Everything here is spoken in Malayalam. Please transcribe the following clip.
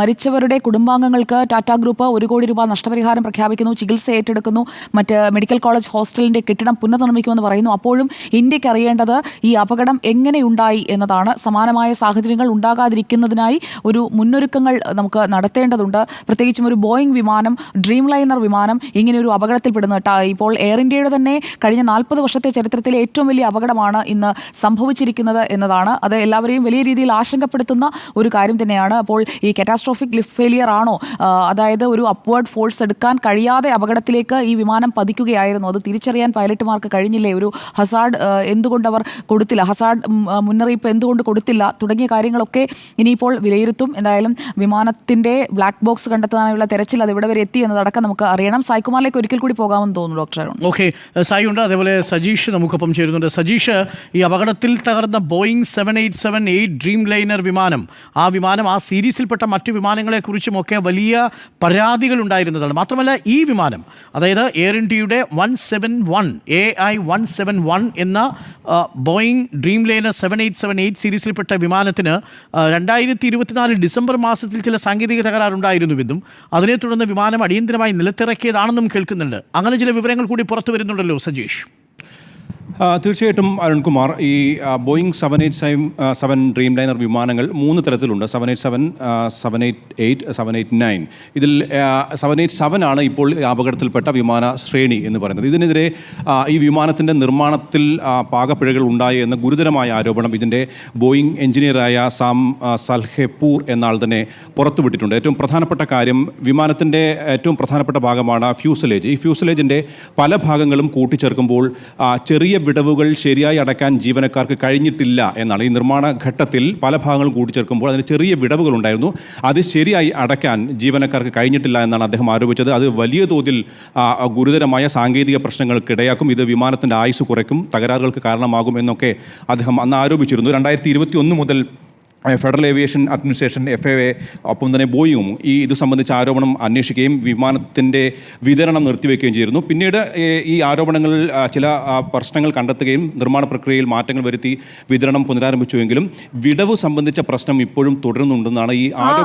മരിച്ചവരുടെ കുടുംബാംഗങ്ങൾക്ക് ടാറ്റ ഗ്രൂപ്പ് ഒരു കോടി രൂപ നഷ്ടപരിഹാരം പ്രഖ്യാപിക്കുന്നു ചികിത്സ ഏറ്റെടുക്കുന്നു മറ്റ് മെഡിക്കൽ കോളേജ് ഹോസ്റ്റലിന്റെ കെട്ടിടം പുനർനിർമ്മിക്കുമെന്ന് പറയുന്നു. അപ്പോഴും ഇന്ത്യയ്ക്ക് അറിയേണ്ടത് ഈ അപകടം എങ്ങനെയുണ്ടായി എന്നതാണ്. സമാനമായ സാഹചര്യങ്ങൾ ഉണ്ടാകാതിരിക്കുന്നതിനായി ഒരു മുന്നൊരുക്കങ്ങൾ നമുക്ക് നടത്തേണ്ടതുണ്ട്. പ്രത്യേകിച്ചും ഒരു ബോയിങ് വിമാനം ഡ്രീം ലൈനർ വിമാനം ഇങ്ങനെ ഒരു അപകടത്തിൽപ്പെടുന്ന ഇപ്പോൾ എയർ ഇന്ത്യയുടെ തന്നെ കഴിഞ്ഞ നാൽപ്പത് വർഷത്തെ ചരിത്രത്തിലെ ഏറ്റവും വലിയ അപകടമാണ് ഇന്ന് സംഭവിച്ചിരിക്കുന്നത് എന്നതാണ്. അത് എല്ലാവരെയും വലിയ രീതിയിൽ ആശങ്കപ്പെടുത്തുന്ന ഒരു കാര്യം തന്നെയാണ്. അപ്പോൾ ഈ കറ്റാസ്ട്രോഫിക് ലിഫ്റ്റ് ഫെയിലിയർ ആണോ? അതായത് ഒരു അപ്വേർഡ് ഫോഴ്സ് എടുക്കാൻ കഴിയാതെ അപകടത്തിലേക്ക് ഈ വിമാനം പതിക്കുകയായിരുന്നു. അത് തിരിച്ചറിയാൻ പൈലറ്റുമാർക്ക് കഴിഞ്ഞില്ലേ? ഒരു ഹസാഡ് എന്തുകൊണ്ട് അവർ കൊടുത്തില്ല? ഹസാഡ് മുന്നറിയിപ്പ് എന്തുകൊണ്ട് കൊടുത്തില്ല? തുടങ്ങിയ കാര്യങ്ങളൊക്കെ ഇനിയിപ്പോൾ വിലയിരുത്തും. എന്തായാലും വിമാനത്തിന്റെ ബ്ലാക്ക് ബോക്സ് കണ്ടെത്താനുള്ള തെരച്ചിൽ അത് ഇവിടെ വരെ എത്തി എന്നതടക്കം നമുക്ക് അറിയണം. സായ്കുമാറിലേക്ക് ഒരിക്കൽ കൂടി പോകാമെന്ന് തോന്നുന്നു ഡോക്ടർ ഓക്കെ സായി ഉണ്ട്. അതേപോലെ സജീഷ് നമുക്കൊപ്പം ചേരുന്നുണ്ട്. സജീഷ് ഈ അപകടത്തിൽ തകർന്ന Boeing seven eight seven eight Dreamliner വിമാനം ആ വിമാനം ആ സീരീസിൽപ്പെട്ട മറ്റു വിമാനങ്ങളെക്കുറിച്ചുമൊക്കെ വലിയ പരാതികൾ ഉണ്ടായിരുന്നതാണ് മാത്രമല്ല ഈ വിമാനം അതായത് എയർ ഇന്ത്യയുടെ one seven one A I one seven one എന്ന Boeing Dreamliner seven eight seven eight സീരീസിൽപ്പെട്ട വിമാനത്തിന് രണ്ടായിരത്തി ഇരുപത്തിനാല് ഡിസംബർ മാസത്തിൽ ചില സാങ്കേതിക തകരാറുണ്ടായിരുന്നുവെന്നും അതിനെ തുടർന്ന് വിമാനം അടിയന്തരമായി നിലത്തിറക്കിയതാണെന്നും കേൾക്കുന്നുണ്ട്. അങ്ങനെ ചില വിവരങ്ങൾ കൂടി പുറത്തു വരുന്നുണ്ടല്ലോ സജീഷ്. തീർച്ചയായിട്ടും അരുൺകുമാർ ഈ Boeing seven eight seven seven Dreamliner വിമാനങ്ങൾ മൂന്ന് തരത്തിലുണ്ട്. Seven eight seven seven eight eight seven eight nine ഇതിൽ സെവൻ എയ്റ്റ് സെവൻ ആണ് ഇപ്പോൾ അപകടത്തിൽപ്പെട്ട വിമാന ശ്രേണി എന്ന് പറയുന്നത്. ഇതിനെതിരെ ഈ വിമാനത്തിന്റെ നിർമ്മാണത്തിൽ പാകപ്പിഴകൾ ഉണ്ടായി എന്ന ഗുരുതരമായ ആരോപണം ഇതിന്റെ ബോയിങ് എഞ്ചിനീയറായ സാം സൽഹെപൂർ എന്നാൾ തന്നെ പുറത്തുവിട്ടിട്ടുണ്ട്. ഏറ്റവും പ്രധാനപ്പെട്ട കാര്യം വിമാനത്തിന്റെ ഏറ്റവും പ്രധാനപ്പെട്ട ഭാഗമാണ് ഫ്യൂസലേജ്. ഈ ഫ്യൂസലേജിന്റെ പല ഭാഗങ്ങളും കൂട്ടിച്ചേർക്കുമ്പോൾ ചെറിയ വിടവുകൾ ശരിയായി അടക്കാൻ ജീവനക്കാർക്ക് കഴിഞ്ഞിട്ടില്ല എന്നാണ്. ഈ നിർമ്മാണ ഘട്ടത്തിൽ പല ഭാഗങ്ങളും കൂട്ടിച്ചേർക്കുമ്പോൾ അതിന് ചെറിയ വിടവുകൾ ഉണ്ടായിരുന്നു. അത് ശരിയായി അടക്കാൻ ജീവനക്കാർക്ക് കഴിഞ്ഞിട്ടില്ല എന്നാണ് അദ്ദേഹം ആരോപിച്ചത്. അത് വലിയ തോതിൽ ഗുരുതരമായ സാങ്കേതിക പ്രശ്നങ്ങൾക്ക് ഇടയാക്കും. ഇത് വിമാനത്തിന്റെ ആയുസ് കുറയ്ക്കും തകരാറുകൾക്ക് കാരണമാകും എന്നൊക്കെ അദ്ദേഹം അന്ന് ആരോപിച്ചിരുന്നു. രണ്ടായിരത്തി മുതൽ Federal Aviation Administration F A ഒപ്പം തന്നെ ബോയിങ്ങും ഈ ഇത് സംബന്ധിച്ച ആരോപണം അന്വേഷിക്കുകയും വിമാനത്തിന്റെ വിതരണം നിർത്തിവെക്കുകയും ചെയ്തിരുന്നു. പിന്നീട് ഈ ആരോപണങ്ങളിൽ ചില പ്രശ്നങ്ങൾ കണ്ടെത്തുകയും നിർമ്മാണ പ്രക്രിയയിൽ മാറ്റങ്ങൾ വരുത്തി വിതരണം പുനരാരംഭിച്ചുവെങ്കിലും വിടവ് സംബന്ധിച്ച പ്രശ്നം ഇപ്പോഴും തുടരുന്നുണ്ടെന്നാണ് ഈ ആ ആരോ